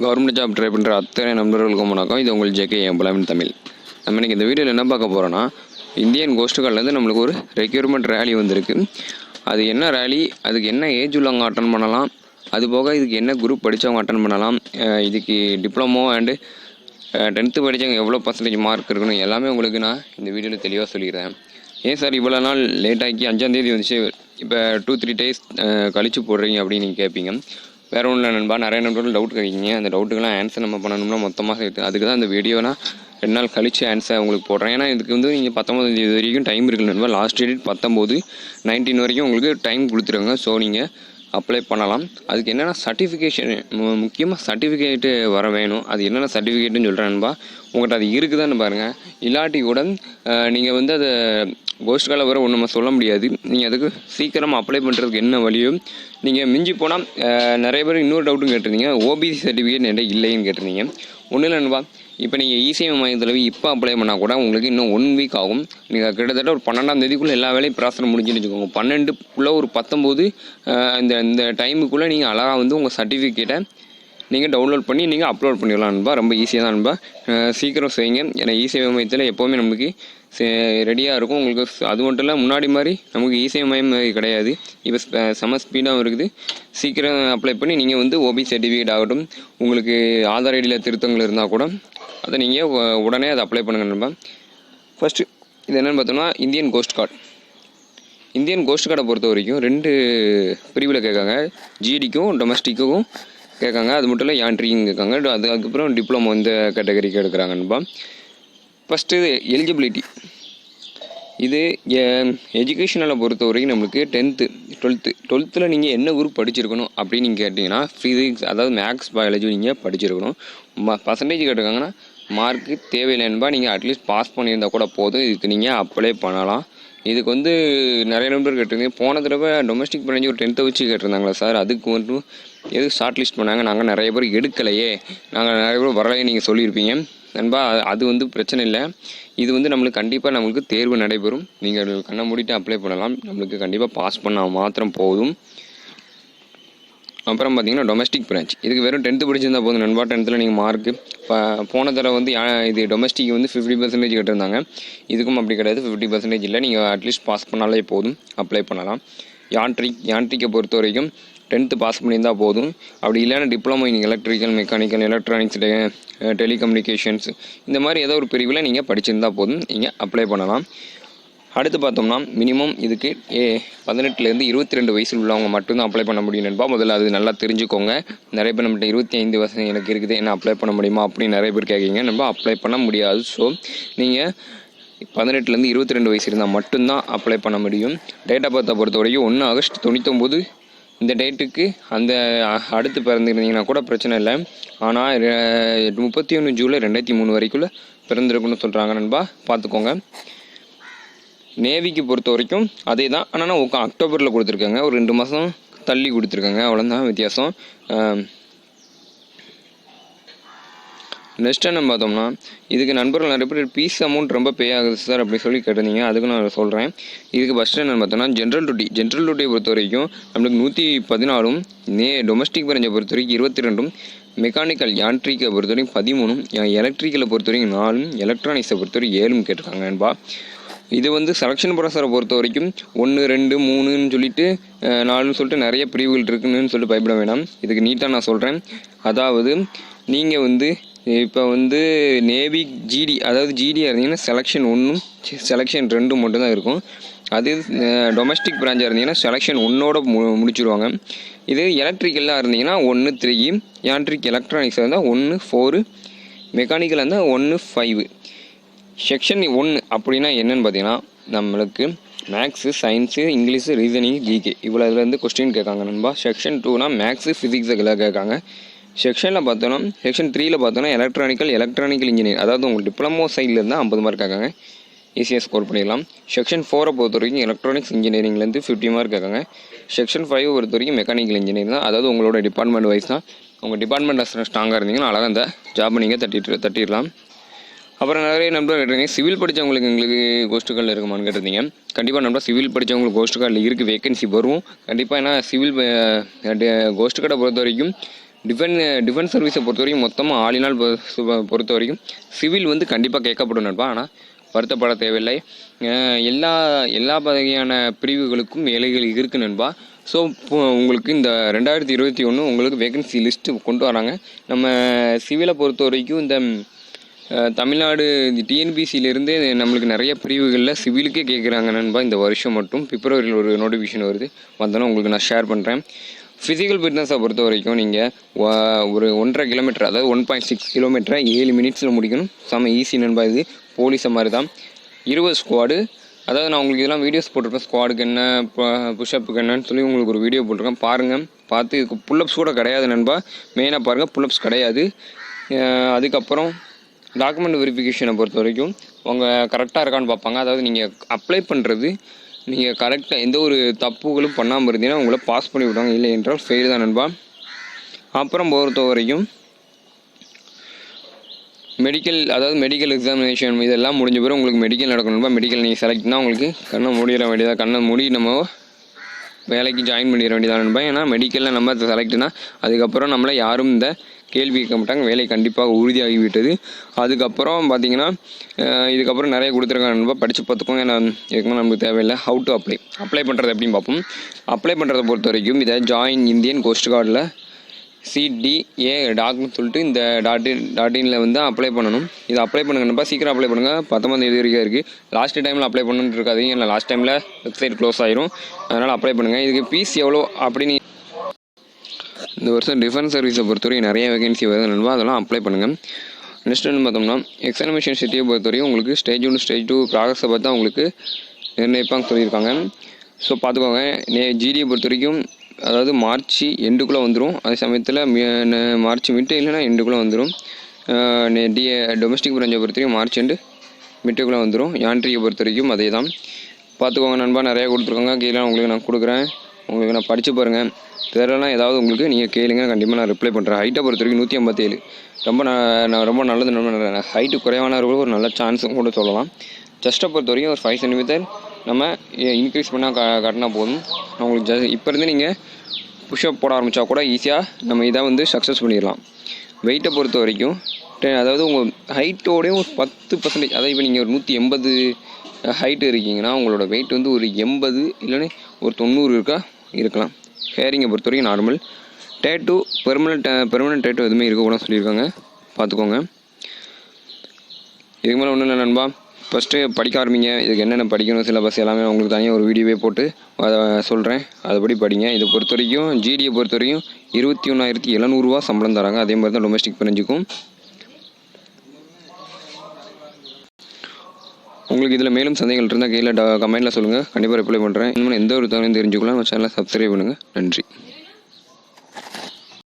Government job try பண்ணுற அத்தனை நண்பர்களுக்கும் வணக்கம். இது உங்கள் ஜேகே எம்பலாமின் தமிழ். நம்ம இன்னைக்கு இந்த வீடியோவில் என்ன பார்க்க போகிறோன்னா இந்தியன் கோஸ்ட்டுகள்லேருந்து நம்மளுக்கு ஒரு ரெக்யூர்மெண்ட் ரேலி வந்திருக்கு. அது என்ன ரேலி அதுக்கு என்ன ஏஜ் உள்ளவங்க அட்டன் பண்ணலாம் அது போக இதுக்கு என்ன குரூப் படித்தவங்க அட்டன் பண்ணலாம் இதுக்கு டிப்ளமோ அண்டு டென்த்து படித்தவங்க எவ்வளோ பர்சன்டேஜ் மார்க் இருக்கணும் எல்லாமே உங்களுக்கு நான் இந்த வீடியோவில் தெளிவாக சொல்லிடுறேன் ஏன் சார் இவ்வளோ நாள் லேட்டாக்கி அஞ்சாந்தேதி வந்துச்சு? இப்போ டூ த்ரீ டேஸ் கழித்து போடுறீங்க அப்படின்னு நீங்கள் கேட்பீங்க வேறு ஒன்றும் இல்லை நண்பா. நிறைய நண்பர்கள் டவுட் கேட்குறீங்க. அந்த டவுட்டுக்கெல்லாம் ஆன்சர் நம்ம பண்ணணும்னா மொத்தமாக சேர்த்து. அதுக்கு தான் அந்த வீடியோனா ரெண்டு நாள் கழித்து ஆன்சர் உங்களுக்கு போடுறேன். ஏன்னா இதுக்கு வந்து நீங்கள் பத்தொம்பது தேதி வரைக்கும் டைம் இருக்குது நண்பா. லாஸ்ட் டேட் பத்தொம்போது நைன்டீன் வரைக்கும் உங்களுக்கு டைம் கொடுத்துருங்க. ஸோ நீங்கள் அப்ளை பண்ணலாம். அதுக்கு என்னென்ன சர்டிஃபிகேஷன் முக்கியமாக சர்டிஃபிகேட்டு வர வேணும். அது என்னென்ன சர்டிஃபிகேட்டுன்னு சொல்கிறேன்பா உங்கள்கிட்ட அது இருக்குதான்னு பாருங்கள் இல்லாட்டி கூட நீங்கள் வந்து அதை கோஸ்ட் கால வர ஒன்று நம்ம சொல்ல முடியாது. நீங்கள் அதுக்கு சீக்கிரம் அப்ளை பண்ணுறதுக்கு என்ன வழியோ நீங்கள் மிஞ்சி போனால் நிறைய பேர் இன்னொரு டவுட்டும் கேட்டிருந்தீங்க. ஓபிசி சர்டிஃபிகேட் என்கிட்ட இல்லைன்னு கேட்டிருந்தீங்க. ஒன்றும் இல்லைன்பா இப்போ நீங்கள் இசிஎம் மையத்தில் இப்போ அப்ளை பண்ணால் கூட உங்களுக்கு இன்னும் ஒன் வீக் ஆகும். நீங்கள் கிட்டத்தட்ட ஒரு பன்னெண்டாம் தேதிக்குள்ளே எல்லா வேலையும் ப்ராசஸ் முடிஞ்சுன்னு வச்சுக்கோங்க. பன்னெண்டுக்குள்ளே ஒரு பத்தொம்போது இந்த இந்த டைமுக்குள்ளே நீங்கள் அழகாக வந்து உங்கள் சர்டிஃபிகேட்டை நீங்கள் டவுன்லோட் பண்ணி நீங்கள் அப்லோட் பண்ணிடலாம் ரொம்ப ஈஸியாக தான் அன்பா சீக்கிரம் செய்யுங்க. ஏன்னா இசிஐ மையத்தில் எப்போவுமே நமக்கு ரெடியாக இருக்கும். உங்களுக்கு அது மட்டும் இல்லை முன்னாடி மாதிரி நமக்கு இசேவை மையம் கிடையாது. இப்போ செம ஸ்பீடாகவும் இருக்குது. சீக்கிரம் அப்ளை பண்ணி நீங்கள் வந்து ஓபி சர்டிஃபிகேட் ஆகட்டும். உங்களுக்கு ஆதார் ஐடியில் திருத்தங்கள் இருந்தால் கூட அதை நீங்கள் உடனே அதை அப்ளை பண்ணுங்க நண்பா. ஃபஸ்ட்டு இது என்னென்னு பார்த்தோம்னா Indian coast guard Indian coast கார்டை பொறுத்த வரைக்கும் ரெண்டு பிரிவில் கேட்காங்க. ஜிடிக்கும் டொமஸ்டிக்கும் கேட்காங்க. அது மட்டும் இல்லை யான்ட்ரிக்கும் கேட்காங்க. அது அதுக்கப்புறம் டிப்ளமோ இந்த கேட்டகரிக்கு எடுக்கிறாங்க நண்பா. ஃபஸ்ட்டு எலிஜிபிலிட்டி இது எஜுகேஷனில் பொறுத்த வரைக்கும் நம்மளுக்கு டென்த்து டுவெல்த்து டுவெல்த்தில் நீங்கள் என்ன குரூப் படிச்சிருக்கணும் அப்படின்னு நீங்கள் கேட்டிங்கன்னா ஃபிசிக்ஸ் அதாவது மேக்ஸ் பயாலஜி நீங்கள் படிச்சிருக்கணும். பர்சன்டேஜ் கேட்டிருக்காங்கன்னா மார்க்கு தேவையில்லைன்பா நீங்கள் அட்லீஸ்ட் பாஸ் பண்ணியிருந்தா கூட போதும். இதுக்கு நீங்கள் அப்ளை பண்ணலாம். இதுக்கு வந்து நிறைய நம்பர் கேட்டிருந்தீங்க. போன தடவை டொமஸ்டிக் பண்ணி ஒரு டென்த்தை வச்சு கேட்டிருந்தாங்களா சார். அதுக்கு வந்து எதுக்கு ஷார்ட் லிஸ்ட் பண்ணாங்க? நாங்கள் நிறைய பேர் எடுக்கலையே. நாங்கள் நிறைய பேர் வரலையே நீங்கள் சொல்லியிருப்பீங்க. நண்பா அது- வந்து பிரச்சனை இல்லை. இது வந்து நம்மளுக்கு கண்டிப்பாக நம்மளுக்கு தேர்வு நடைபெறும். நீங்கள் கண்ணை மூடிட்டு அப்ளை பண்ணலாம். நம்மளுக்கு கண்டிப்பாக பாஸ் பண்ணால் மாத்திரம் போதும். அப்புறம் பார்த்தீங்கன்னா டொமஸ்டிக் பிரான்ச் இதுக்கு வெறும் டென்த்து படிச்சிருந்தால் போதும். நண்பா டென்த்தில் நீங்கள் மார்க்கு இப்போ போன தடவை வந்து யா- இது டொமஸ்டிக் வந்து ஃபிஃப்டி பர்சன்டேஜ் கேட்டிருந்தாங்க. இதுக்கும் அப்படி கிடையாது. ஃபிஃப்டி பர்சன்டேஜ் இல்லை. நீங்கள் அட்லீஸ்ட் பாஸ் பண்ணாலே போதும். அப்ளை பண்ணலாம். யான்ட்ரிக் யான்ட்ரிக்கை பொறுத்த வரைக்கும் டென்த்து பாஸ் பண்ணியிருந்தால் போதும். அப்படி இல்லைன்னா diploma in electrical mechanical electronics telecommunications இந்த மாதிரி ஏதோ ஒரு பிரிவில் நீங்கள் படிச்சிருந்தால் போதும். நீங்கள் அப்ளை பண்ணலாம். அடுத்து பார்த்தோம்னா மினிமம் இதுக்கு ஏ பதினெட்டுலேருந்து இருபத்தி ரெண்டு வயசில் உள்ளவங்க மட்டும்தான் அப்ளை பண்ண முடியும் நண்பா. முதல்ல அது நல்லா தெரிஞ்சுக்கோங்க. நிறைய பேர் நம்மகிட்ட இருபத்தி ஐந்து வருஷம் எனக்கு இருக்குது என்ன அப்ளை பண்ண முடியுமா அப்படின்னு நிறைய பேர் கேட்குறீங்க நம்ம அப்ளை பண்ண முடியாது. ஸோ நீங்கள் பதினெட்டுலேருந்து இருபத்தி ரெண்டு வயசு இருந்தால் மட்டும்தான் அப்ளை பண்ண முடியும். டேட் ஆஃப் பர்த்தை பொறுத்த வரைக்கும் ஒன்று ஆகஸ்ட் தொண்ணூத்தொம்பது இந்த டேட்டுக்கு அந்த அடுத்து பிறந்திருந்தீங்கன்னா கூட பிரச்சனை இல்லை. ஆனால் முப்பத்தி ஒன்று ஜூலை ரெண்டாயிரத்தி மூணு வரைக்குள்ள பிறந்திருக்குன்னு சொல்கிறாங்க நண்பா. பார்த்துக்கோங்க நேவிக்கு பொறுத்த வரைக்கும் அதே தான் ஆனால் அக்டோபரில் கொடுத்துருக்காங்க. ஒரு ரெண்டு மாதம் தள்ளி கொடுத்துருக்காங்க. அவ்வளோதான் வித்தியாசம். நெக்ஸ்ட் என்ன பார்த்தோம்னா இதுக்கு நண்பர்கள் நிறைய பேர் பீஸ் அமௌண்ட் ரொம்ப பே ஆகுது சார் அப்படி சொல்லி கேட்டிருந்தீங்க. அதுக்கு நான் சொல்கிறேன் இதுக்கு ஃபஸ்ட் என்னென்னு பார்த்தோம்னா ஜென்ரல் டியூட்டி ஜென்ரல் டியூட்டியை பொறுத்த வரைக்கும் நம்மளுக்கு நூற்றி பதினாலும் நே டொமஸ்டிக் பிரெஞ்சை பொறுத்த வரைக்கும் இருபத்தி ரெண்டும் மெக்கானிக்கல் யான்ட்ரிக்கை பொறுத்த வரைக்கும் பதிமூணும் எலக்ட்ரிக்கலை பொறுத்த வரைக்கும் நாலும் எலக்ட்ரானிக்ஸை பொறுத்த வரைக்கும் ஏழும் கேட்டிருக்காங்க நண்பா. இது வந்து செலெக்ஷன் ப்ராசரை பொறுத்த வரைக்கும் ஒன்று ரெண்டு மூணுன்னு சொல்லிட்டு நாலுன்னு சொல்லிட்டு நிறைய பிரிவுகள் இருக்குன்னு சொல்லிட்டு பயப்பட வேண்டாம் இதுக்கு நீட்டாக நான் சொல்கிறேன் அதாவது நீங்கள் வந்து இப்போ வந்து நேவி ஜிடி அதாவது ஜிடியாக இருந்தீங்கன்னா செலெக்ஷன் ஒன்றும் செலெக்ஷன் ரெண்டும் மட்டும்தான் இருக்கும். அது டொமஸ்டிக் பிரான்ச்சாக இருந்தீங்கன்னா செலெக்ஷன் ஒன்றோட மு முடிச்சுருவாங்க. இது எலக்ட்ரிக்கலாக இருந்தீங்கன்னா ஒன்று த்ரீ யான்ட்ரிக் எலக்ட்ரானிக்ஸாக இருந்தால் ஒன்று ஃபோரு மெக்கானிக்கலாக இருந்தால் ஒன்று ஃபைவு செக்ஷன் ஒன்று அப்படின்னா என்னன்னு பார்த்தீங்கன்னா நம்மளுக்கு maths science English reasoning GK இவ்வளோ இதுலேருந்து கொஸ்டின் கேட்காங்க நண்பா. செக்ஷன் டூனா மேக்ஸு ஃபிசிக்ஸுக்கெல்லாம் கேட்காங்க. செக்ஷனில் பார்த்தோன்னா செக்ஷன் த்ரீயில் பார்த்தோன்னா எலக்ட்ரானிக்கல் எலக்ட்ரானிக்கல் இன்ஜினியர் அதாவது உங்களுக்கு டிப்ளமோ சைடில் இருந்தால் ஐம்பது மார்க் ஆகாங்க. ஈஸியாக ஸ்கோர் பண்ணிடலாம். செக்ஷன் ஃபோரை பொறுத்த வரைக்கும் எலக்ட்ரானிக்ஸ் இன்ஜினியரிங்லேருந்து ஃபிஃப்டி மார்க் ஆகாங்க. செக்ஷன் ஃபைவ் பொறுத்த வரைக்கும் மெக்கானிக்கல் இன்ஜினியர் தான். அதாவது உங்களோட டிபார்ட்மெண்ட் வைஸ் தான். உங்கள் டிபார்ட்மெண்ட் ஸ்ட்ராங்காக இருந்தீங்கன்னா அழகாக இந்த ஜாப் நீங்கள் தட்டிட்டு தட்டிடலாம். அப்புறம் நிறைய நம்பர் கேட்டிருந்தீங்க சிவில் படித்தவங்களுக்கு எங்களுக்கு கோஸ்ட் கார்டில் இருக்குமான்னு கேட்டிருந்தீங்க. கண்டிப்பாக நண்பர் சிவில் படித்தவங்களுக்கு கோஸ்ட் கார்டில் இருக்குது வேகன்சி வரும். கண்டிப்பாக ஏன்னா சிவில் கோஸ்ட் கார்டை பொறுத்த வரைக்கும் டிஃபென் டிஃபென்ஸ் சர்வீஸை பொறுத்த வரைக்கும் மொத்தமாக ஆளினால் பொறுத்த வரைக்கும் சிவில் வந்து கண்டிப்பாக கேட்கப்படும் நண்பா. ஆனால் வருத்தப்பட தேவையில்லை. எல்லா எல்லா வகையான பிரிவுகளுக்கும் வேலைகள் இருக்குது நண்பா. ஸோ உங்களுக்கு இந்த ரெண்டாயிரத்தி இருபத்தி ஒன்று உங்களுக்கு வேகன்சி லிஸ்ட்டு கொண்டு வராங்க. நம்ம சிவிலை பொறுத்த வரைக்கும் இந்த தமிழ்நாடு டிஎன்பிசியிலேருந்தே நம்மளுக்கு நிறைய பிரிவுகளில் சிவிலுக்கே கேட்குறாங்க நண்பா. இந்த வருஷம் மட்டும் பிப்ரவரியில் ஒரு நோட்டிஃபிகேஷன் வருது. வந்தோன்னா உங்களுக்கு நான் ஷேர் பண்ணுறேன் ஃபிசிக்கல் ஃபிட்னஸை பொறுத்த வரைக்கும் நீங்கள் ஒரு ஒன்றரை கிலோமீட்டர் அதாவது ஒன் பாயிண்ட் சிக்ஸ் கிலோமீட்டரை ஏழு மினிட்ஸில் முடிக்கணும். செம்ம ஈஸி நண்பா இது. போலீஸை மாதிரி தான் இருபது ஸ்குவாடு அதாவது நான் உங்களுக்கு இதெல்லாம் வீடியோஸ் போட்டிருப்பேன். ஸ்குவாடுக்கு என்ன புஷ்அப்புக்கு என்னன்னு சொல்லி உங்களுக்கு ஒரு வீடியோ போட்டிருக்கேன். பாருங்கள் பார்த்து இதுக்கு புல்லப்ஸ் கூட கிடையாது நண்பா. மெயினாக பாருங்கள் புல்லப்ஸ் கிடையாது. அதுக்கப்புறம் டாக்குமெண்ட் வெரிஃபிகேஷனை பொறுத்த வரைக்கும் அவங்க கரெக்டாக இருக்கான்னு பார்ப்பாங்க. அதாவது நீங்கள் அப்ளை பண்ணுறது நீங்கள் கரெக்டாக எந்த ஒரு தப்புகளும் பண்ணாமல் இருந்தீங்கன்னா உங்களை பாஸ் பண்ணி விடுவாங்க. இல்லை என்றால் ஃபெயில் தான் நண்பா. அப்புறம் பொறுத்த வரைக்கும் மெடிக்கல் அதாவது மெடிக்கல் எக்ஸாமினேஷன் இதெல்லாம் முடிஞ்ச பிறகு உங்களுக்கு மெடிக்கல் நடக்கணும்பா மெடிக்கல் நீங்கள் செலக்ட்னா உங்களுக்கு கண்ணை மூடிட வேண்டியதாக கண்ணை மூடி நம்ம வேலைக்கு ஜாயின் பண்ணிட வேண்டியதானப்பா ஏன்னா மெடிக்கலில் நம்ம செலக்ட்னா அதுக்கப்புறம் நம்மளை யாரும் இந்த கேள்வி கேட்க மாட்டாங்க வேலை கண்டிப்பாக உறுதியாகிவிட்டது. அதுக்கப்புறம் பார்த்தீங்கன்னா இதுக்கப்புறம் நிறைய கொடுத்துருக்காங்க நண்பா படித்து பார்த்துக்கோங்க. ஏன்னா இதுக்கு நமக்கு தேவையில்லை. ஹவு டு அப்ளை அப்ளை பண்ணுறது எப்படின்னு பார்ப்போம். அப்ளை பண்ணுறதை பொறுத்த வரைக்கும் இதை ஜாயின் இந்தியன் கோஸ்ட் கார்டில் சிடிஏ டாக்னு சொல்லிட்டு இந்த டாட் இன் டாட் இனில் வந்து அப்ளை பண்ணணும். இது அப்ளை பண்ணுங்கப்பா சீக்கிரம் அப்ளை பண்ணுங்கள் பத்தொம்பது தேதி வரைக்கும் இருக்குது லாஸ்ட் டைமில் அப்ளை பண்ணணுன்னு இருக்காதீங்க. இல்லை லாஸ்ட் டைமில் வெப்சைட் க்ளோஸ் ஆயிரும். அதனால் அப்ளை பண்ணுங்கள் இதுக்கு ஃபீஸ் எவ்வளோ அப்படின்னு இந்த வருஷம் டிஃபென்ஸ் சர்வீஸை பொறுத்தவரைக்கும் நிறைய வேகன்சி வருது. நண்பா அதெல்லாம் அப்ளை பண்ணுங்கள் நெக்ஸ்ட் வந்து பார்த்தோம்னா எக்ஸாமினேஷன் சிட்டியை பொறுத்தவரைக்கும் உங்களுக்கு ஸ்டேஜ் ஒன் ஸ்டேஜ் டூ ப்ராக்ரஸை பார்த்து தான் உங்களுக்கு நிர்ணயிப்பாங்க சொல்லியிருக்காங்க. ஸோ பார்த்துக்கோங்க. நே ஜிடியை பொறுத்த வரைக்கும் அதாவது மார்ச் எண்டுக்குள்ளே வந்துடும் அதே சமயத்தில் மார்ச் மிட்டு இல்லைன்னா எண்டுக்குள்ளே வந்துடும் டி டொமஸ்டிக் பிராஞ்சை பொறுத்த வரைக்கும் மார்ச் எண்டு மிட்டுக்குள்ளே வந்துடும் யான்ட்ரியை பொறுத்த வரைக்கும் அதே தான் பார்த்துக்கோங்க நண்பா நிறையா கொடுத்துருக்காங்க. கீழே உங்களுக்கு நான் கொடுக்குறேன். உங்களுக்கு நான் படித்து பாருங்கள் தெரியலனா ஏதாவது உங்களுக்கு நீங்கள் கேளுங்க. கண்டிப்பாக நான் ரிப்ளை பண்ணுறேன் ஹைட்டை பொறுத்த வரைக்கும் நூற்றி ஐம்பத்தேழு. ரொம்ப நான் நான் ரொம்ப நல்லது நம்ம ஹைட்டு குறைவானவர்களுக்கு ஒரு நல்ல சான்ஸும் கூட சொல்லலாம். செஸ்ட்டை பொறுத்த வரைக்கும் ஒரு ஃபைவ் சென்டிமீட்டர் நம்ம இன்க்ரீஸ் பண்ணால் கா கட்டினா போதும். உங்களுக்கு ஜ இப்போ இருந்து நீங்கள் புஷ்அப் போட ஆரம்பித்தா கூட ஈஸியாக நம்ம இதை வந்து சக்ஸஸ் பண்ணிடலாம். வெயிட்டை பொறுத்த வரைக்கும் டெ- அதாவது உங்கள் ஹைட்டோடையும் ஒரு பத்து பர்சன்டேஜ் அதாவது இப்போ நீங்கள் ஒரு நூற்றி எண்பது ஹைட்டு இருக்கீங்கன்னா உங்களோட வெயிட் வந்து ஒரு எண்பது இல்லைன்னா ஒரு தொண்ணூறு இருக்கா? இருக்கலாம். ஹேரிங்கை பொறுத்த வரைக்கும் normal tattoo permanent permanent tattoo எதுவுமே இருக்கக்கூடாது சொல்லியிருக்காங்க. பார்த்துக்கோங்க. இதுக்கு மேலே ஒன்றும் இல்லை நண்பா. ஃபஸ்ட்டு படிக்க ஆரம்பிங்க. இதுக்கு என்னென்ன படிக்கணும் சிலபஸ் எல்லாமே உங்களுக்கு தனியாக ஒரு வீடியோவே போட்டு அதை சொல்கிறேன் அதுபடி படிங்க. இதை பொறுத்த வரைக்கும் ஜிடியை பொறுத்த வரைக்கும் இருபத்தி ஒன்றாயிரத்தி எழுநூறுவா சம்பளம் தராங்க. அதே மாதிரி தான் டொமஸ்டிக் பிரிஞ்சுக்கும் உங்களுக்கு இதில் மேலும் சந்தேகங்கள் இருந்தால் கீழே கமெண்ட்டில் சொல்லுங்கள் கண்டிப்பாக ரிப்ளை பண்ணுறேன் இன்னும் எந்த ஒரு தகவலையும் தெரிஞ்சுக்கலாம் நம்ம சேனலை சப்ஸ்கிரைப் பண்ணுங்கள் நன்றி.